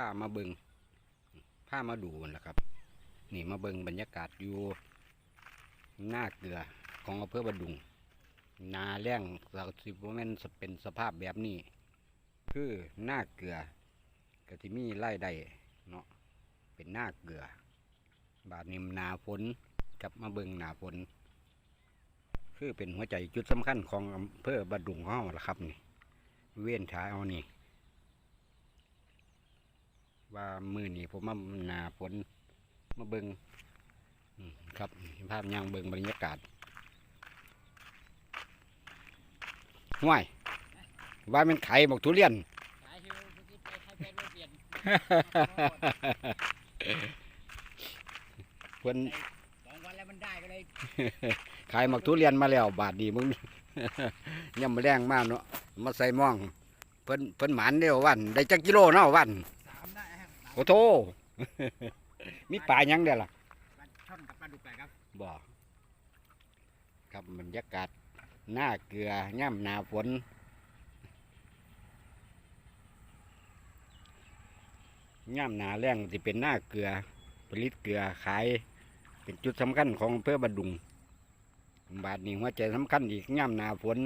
ผ้ามาเบิงผ้ามาดูนั่นแหละครับ นี่มาเบิงบรรยากาศอยู่หน้าเกลือของอำเภอบันดุง นาแร่งสักสิบโมนเป็นสภาพแบบนี้ คือหน้าเกลือกะที่มีไล่ได้เนาะเป็นหน้าเกลือ บาดนิมนาฝนกับมาเบิงหนาฝนคือเป็นหัวใจจุดสำคัญของอำเภอบันดุงของเราละครับนี่ เว้นท้ายเอานี่ ว่ามือนี่ผมมาหนาฝนมาเบิงอืมครับภาพย่างเบิงบรรยากาศห่วยว่ามันไข่บอกทุเรียนขายฮิวเมื่อกี้ไปขายเป็นไม่เปลี่ยนเพิ่นสองวันแล้วมันได้ก็เลยขายหมักทุเรียนมาแล้ว บาทดีมึงย่ำมาแรงมากเนาะมาใส่หม่อง เพิ่นเพิ่นหมันเดียววัน ได้จักกิโลเนาะวัน อ้โถมีปลายังเด้อล่ะปลาช่อนกับปลาดุกแปลครับบ่ครับบรรยากาศหน้าเกลือย่ำหนาฝนย่ำหนาแรงที่เป็นหน้าเกลือ ผลิตเกลือขาย เป็นจุดสำคัญของอำเภอบันดุง บาทนี้หัวใจสำคัญอีกย่ำหนาฝน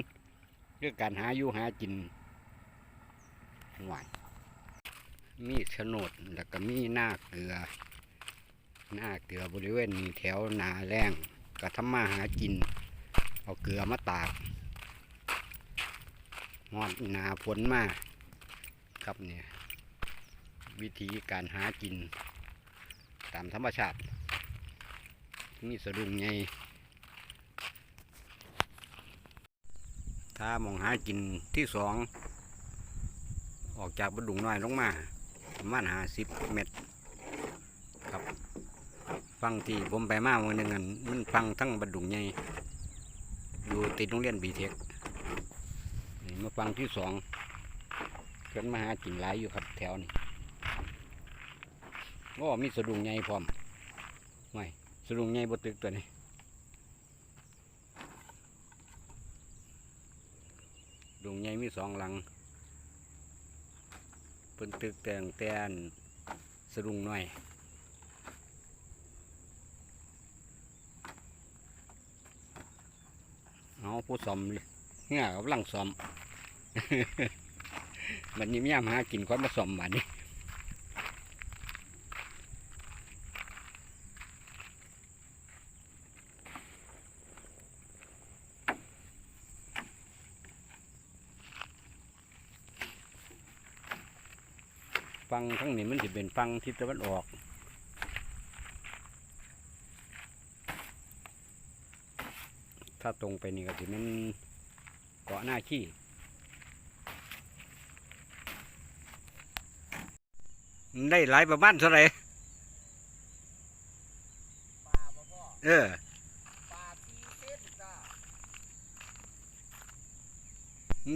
คือการหาอยู่หากินหวาน มีโฉนดแล้วก็มีหน้าเกลือ หน้าเกลือบริเวณนี้แถวนาแรงก็ทำมาหากิน เอาเกลือมาตากหอดหนาฝนมาครับเนี่ยวิธีการหากิน ตามธรรมชาติมีสะดุ้งไงถ้ามองหากินที่สอง ออกจากบดุงน้อยลงมา ประมาณหาสิบเมตรครับฟังที่ผมไปมาวันหนึ่งมันฟังทั้งบดุงไงอยู่ติดโรงเรียนบีเทคนี่มาฟังที่สองเกินมาหากินหลายอยู่ครับแถวนี้โอ้มีสะดุ้งไงพร้อมไม่สรุงใหญ่บตึกตัวนี้ดุงใหญ่มีสองหลัง เป็นตึกแต่งแต่นสรุงหน่อยเอาผู้สมเลยเนี่ยกำลังสม มันนี้ย่ามหากินคนมาสมมบัดนี้ นี้มันจะเป็นฟังทิศตะวันออก ถ้าตรงไปนี่ก็จะมันเกาะหน้าขี้ได้หลายประมาณเท่าไหร่ปลาบ่พ่อเออปลาทีเส้นจ้า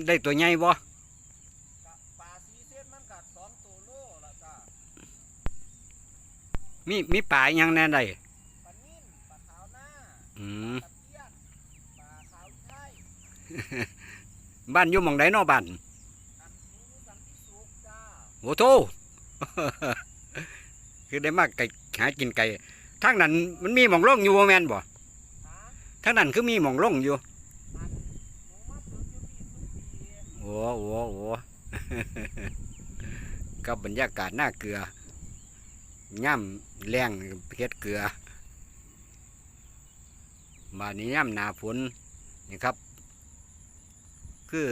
ได้ตัวใหญ่บ่ กะปลาทีเส้นมันกัดสองตัวโลละจ้า มีมีป่าอหยังแน่ได้ปลานิ่นปลาขาวหน้าอืมตะเพียนปลาขาวไทยบ้านอยู่หมองใดเนอบ้านอันหมูสันติสุกจ้าโอ้โถคือได้มากไก่หากินไก่ทางนั้นมันมีหมองล่องอยู่บ่แม่นบ่หาทางนั้นคือมีหมองล่องอยู่ อันหมูมาฝึกอยู่นี่สุปีโอ้โหโอ้กับบรรยากาศหน้าเกลือ ย่ำแรงเพ็ดเกลือบานนี้ย่ำหนาฝนนี่ครับ คือ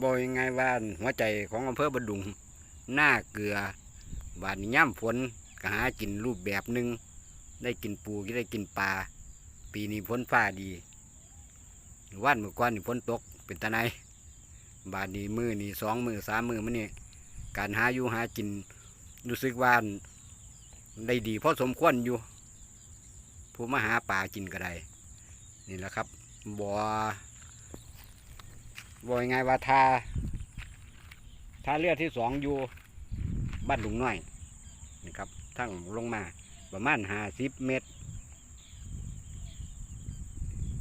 บอยงไงว่าหัวใจของอำเภอบดุงหน้าเกลือบานนี้ย่ำฝนก็หากินรูปแบบหนึ่งได้กินปูก็ได้กินปลาปีนี้ฝนฟ้าดีว่านเมื่อก่อนนี่ฝนตกเป็นตะไนบาทนี้มือนี่สองมือสามมือมันนี่การหาอยู่หากินรู้สึกว่า ได้ดีพอสมควรอยู่ ผู้มาหาปลากินก็ได้นี่แหละครับบ่บ่ยังไงว่าทาทาเรือดที่สองอยู่บ้านลุงน้อยนี่ครับทั้งลงมาประมาณห้าสิบเมตร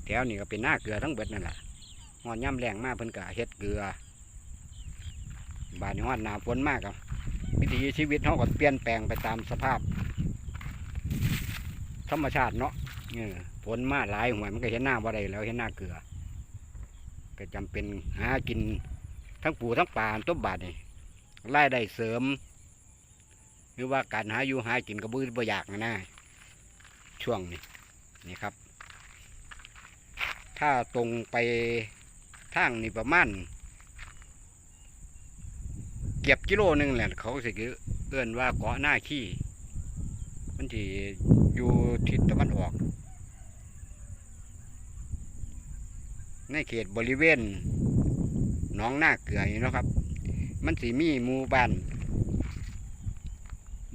แถวนี้ก็เป็นหน้าเกลือทั้งเบิดนั่นแหละหอนย่ำแรงมากเพิ่นกะเฮ็ดเกลือบาดนี้ฮอดหนาฝนมากครับ วิถีชีวิตเขาก็เปลี่ยนแปลงไปตามสภาพ ธรรมชาติเนาะเออฝนมาหลายหวยมันก็เห็นหน้าบ่ได้แล้วเห็นหน้าเกลือ ก็จำเป็นหากินทั้งปูทั้งปลาต้มบาดนี่รายได้เสริม หรือว่าการหาอยู่หากินกระบือบ่อยากนะนะช่วงนี้นี่ครับ ถ้าตรงไปทางนี่ประมาณ เก็บกิโลหนึ่งแหละเขาสิเอื้อนว่าเกาะหน้าขี้ มันที่อยู่ทิศตะวันออก ในเขตบริเวณหนองหน้าเกลือนี่นะครับ มันสีมีหมู่บ้าน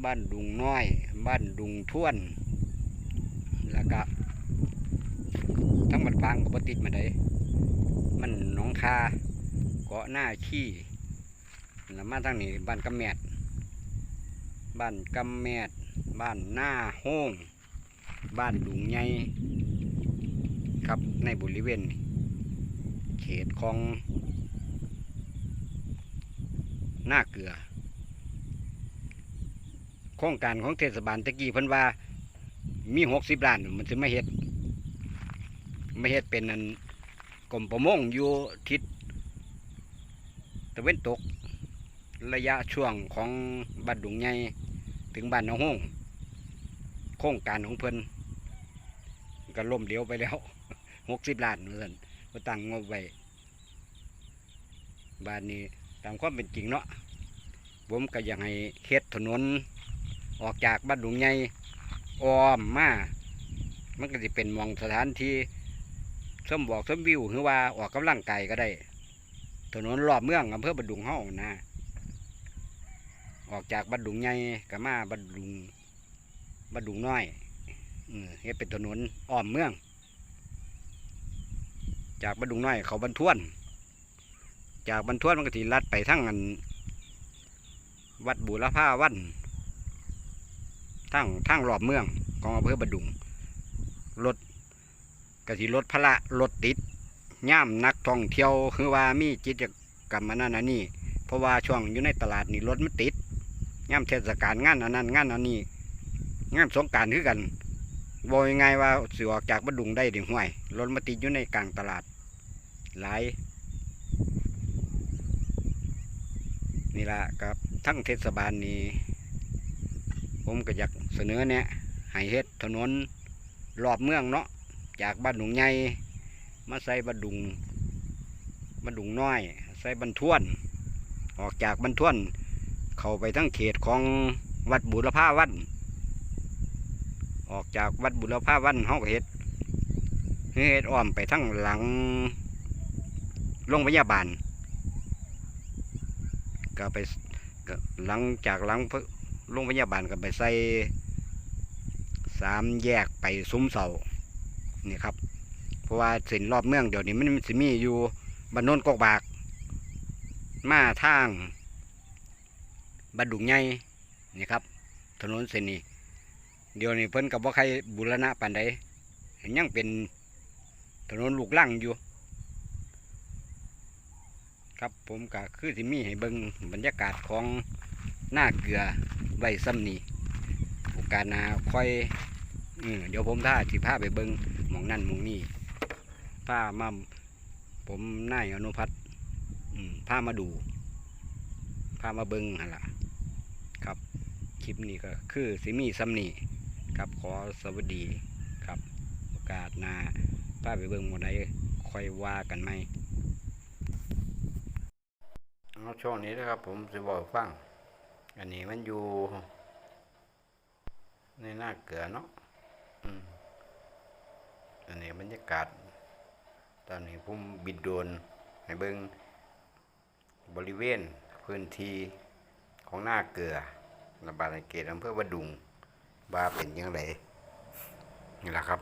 บ้านดุงน้อย บ้านดุงท่วน แล้วก็ทั้งหมดฟางก็บ่ติดมาได้มันหนองคาเกาะหน้าขี้ แล้วมาทางนี้บ้านกำแมดบ้านกำแมดบ้านหน้าโห้งบ้านดุงใหญ่ครับในบริเวณเขตของหน้าเกลือ โครงการของเทศบาลตะกี้พิ่นว่ามีหกสิบล้านมันจะไม่เฮ็ดไม่เฮ็ดเป็นอันกรมประมงอยู่ทิศตะเวนตก ระยะช่วงของบ้านดุงใหญ่ถึงบ้านหนองห้องโครงการของเพิ่นก็ล่มเหลวไปแล้วหกสิบล้านเหมือนก็ตั้งงบไว้บ้านนี้ตามความเป็นจริงเนาะผมก็อยากให้เฮ็ดถนนออกจากบ้านดุงใหญ่อ้อมมามันก็จะเป็นมองสถานที่ส้มบอกส้มวิวหรือว่าออกกำลังกายก็ได้ ถนนรอบเมืองอำเภอบ้านดุงเฮานะ ออกจากบ้านดุงใหญ่ก็มาบ้านดุงบ้านดุงน้อยเออเฮ็ดเป็นถนนอ้อมเมือง จากบ้านดุงน้อยเขาบรรทวน จากบรรทวนมันก็สิลัดไปทั้งอัน วัดบูรพาวันทั้งทั้งรอบเมืองของอำเภอบัดดุงรถกสิรถพละรถติดย่ามนักท่องเที่ยวคือว่ามีกิจกรรมอันนั้นอันนี้เพราะว่าช่วงอยู่ในตลาดนี่รถมันติด ย่ามเทศกาลงานอันนั้นงานอันนี้งานสงการคือกันบอกยังไงว่าสิอออกจากบดดุงได้ดิห่วยรถมาติดอยู่ในกลางตลาด หลาย นี่ละครับทั้งเทศบาลนี่ผมก็อยากเสนอเนี่ยให้เฮ็ดถนนรอบเมืองเนาะจากบ้านดุงใหญ่มาใส่บ้านดุงบ้านดุงน้อย ใส่บ้านท้วน ออกจากบ้านท้วน เข้าไปทั้งเขตของวัดบุรพาวัน ออกจากวัดบุรพาวันเฮาก็เฮ็ดเฮ็ดอ้อมไปทั้งหลังโรงพยาบาล ก็ไปหลังจากหลังโรงพยาบาลก็ไปใส่สามแยกไปซุ้มเสานี่ครับ เพราะว่าเส้นรอบเมืองเดี๋ยวนี้มันสิมีอยู่บานโนนกกบาก มาทาง บ้านดุงใหญ่นี่ครับ ถนนเส้นนี้เดี๋ยวนี้เพิ่นกับว่าใครบุรณะปานใดยังเป็นถนนลูกลังอยู่ ครับผมก็คือสิมีให้เบิงบรรยากาศของหน้าเกลือใบซ้ำนี่โอกาสหนาค่อยเอเดี๋ยวผมท่าสิพาไปเบิงมองนั่นมองนี่พามาผมนายอนุพัฒน์อืมพามาดู พามาเบิงหละครับค ลิปนี้ก็คือสิมีซ้ำนี่ครับขอสวัสดีครับโอกาสหน้าพาไปเบิงหมดใดค่อยว่ากันไหมเอาช่วงนี้นะครับผมจะบอกฟัง อันนี้มันอยู่ ในหน้าเกลือเนาะอันนี้บรรยากาศ ตอนนี้ผมบิดโดนให้เบิงบริเวณพื้นที่ของหน้าเกลือ ระบาดเกตอำเภอวดุงว่าเป็นยังไงนี่แหละครับ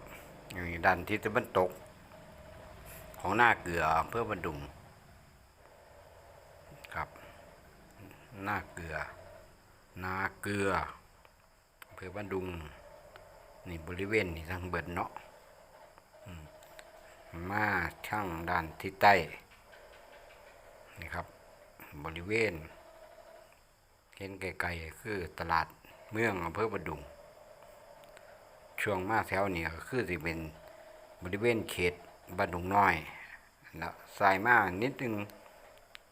อย่ด้านที่ตะวันตก ของหน้าเกลืออำเภอวดุงครับ หน้าเกลือ นาเกลืออำเภอบ้านดุงนี่บริเวณนี่ทางเบิดเนาะมมาช่างด้านทิศใต้นี่ครับ บริเวณ เห็นไกลๆคือตลาดเมืองอำเภอบันดุง ช่วงมาแถวนี้ก็คือสิเป็นบริเวณเขตบ้านดุงน้อยนะสายมานิดนึง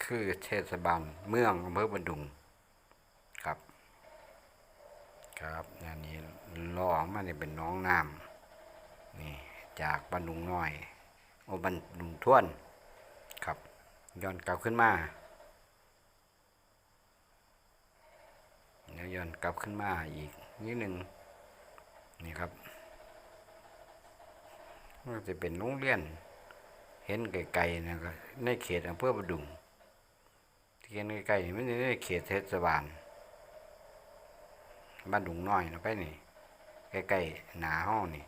คือเทศบาลเมืองอำเภอบันดุงครับ ครับอันนี้ลออมาเนี่ยเป็นน้องน้ำนี่จากบ้านดุงน้อยโอบ้านดุงท่วนครับย้อนกลับขึ้นมาเดี๋ ยวย้อนกลับขึ้นมาอีกนิดหนึ่งนี่ครับมันจะเป็นโรงเรียน เห็นไกลๆนะครับในเขตอำเภอประดุงที่เห็นไกลๆนี่มันอยู่ในเขตเทศบาลบ้านดุงน้อยนะไปนี่ใกล้ๆหนาห้องนี่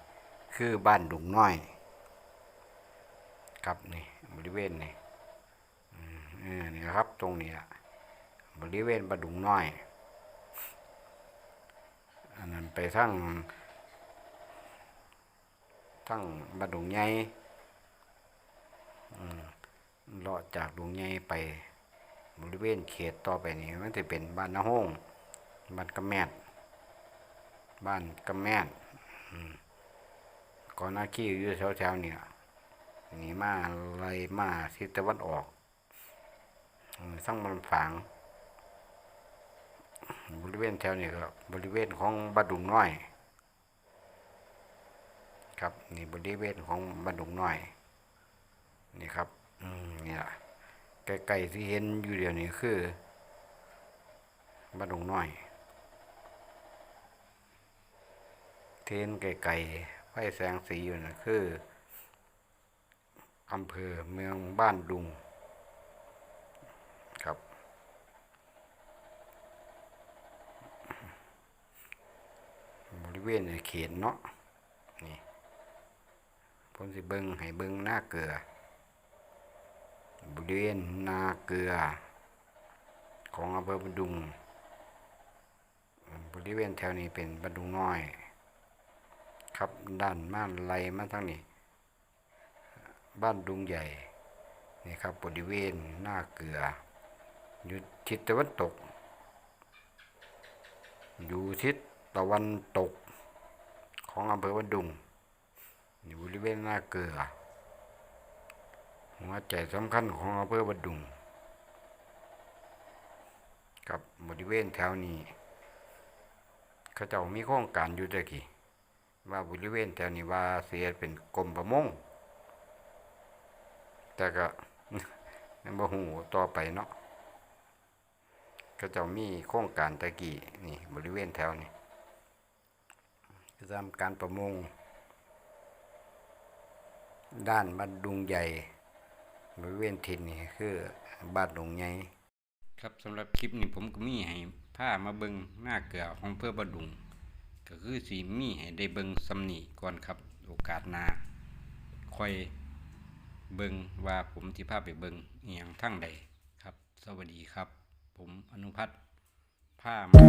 คือบ้านดุงน้อย ครับนี่บริเวณนี่นี่ครับตรงนี้อะบริเวณบ้านดุงน้อย นนั้นไปทั้งทั้งบ้านดุงใหญ่อืมเลาะจากดุงใหญ่ไปบริเวณเขตต่อไปนี่มันจะเป็นบ้านนาห้องบ้านกระแมดบ้านกำแม่ก่อนหน้าขี้อยู่แถวๆเนี่หนีมาไลมาทิศตะวันออกอืมทั้งมันฝาง บริเวณแถวนี้ก็บริเวณของบ้านดุงน้อย ครับนี่บริเวณของบ้านดุงน้อย นี่ครับอืมนี่ล่ะใกล้ๆที่เห็นอยู่เดี๋ยวนี้คือบ้านดุงน้อยเทนไก่ๆไฟแสงสีอยู่นะคืออำเภอเมืองบ้านดุง ครับ บริ เวณในเขตเนาะนี่ผมสิเบิงให้เบิงหน้าเกลือบริเวณนาเกลือ ของอำเภอบันดุง บริเวณแถวนี้เป็นบันดุงน้อย ครับด้านม่านไลมาทั้งนี้ บ้านดุงใหญ่นี่ครับบริเวณหน้าเกลือ อยู่ทิศตะวันตก อยู่ทิศตะวันตก ของอำเภอบ้านดุงนี่บริเวณหน้าเกลือหัวใจสำคัญของอำเภอบ้านดุง กับบริเวณแถวนี้เขาเจ้ามีโครงการอยู่ตะกี้ว่าบริเวณแถวนี้ว่าเสียเป็นกรมประมงแต่ก็ยังบ่ฮู้ต่อไปเนาะก็จะมีโครงการตะกี้นี่บริเวณแถวนี้ ทำการประมง ด้านบ้านดุงใหญ่บริเวณทินนี่คือบ้านดุงใหญ่ครับสำหรับคลิปนี้ผมก็มีให้ผ้ามาเบิงหน้าเกลือของเพื่อบ้านดุง ก็คือสีมีให้ได้เบิงสำนีก่อนครับ โอกาสหน้าค่อยเบิงว่าผมที่พาพไปเบิงเอียงทั้งใดครับ สวัสดีครับ ผมอนุพัฒน์ผ้ามา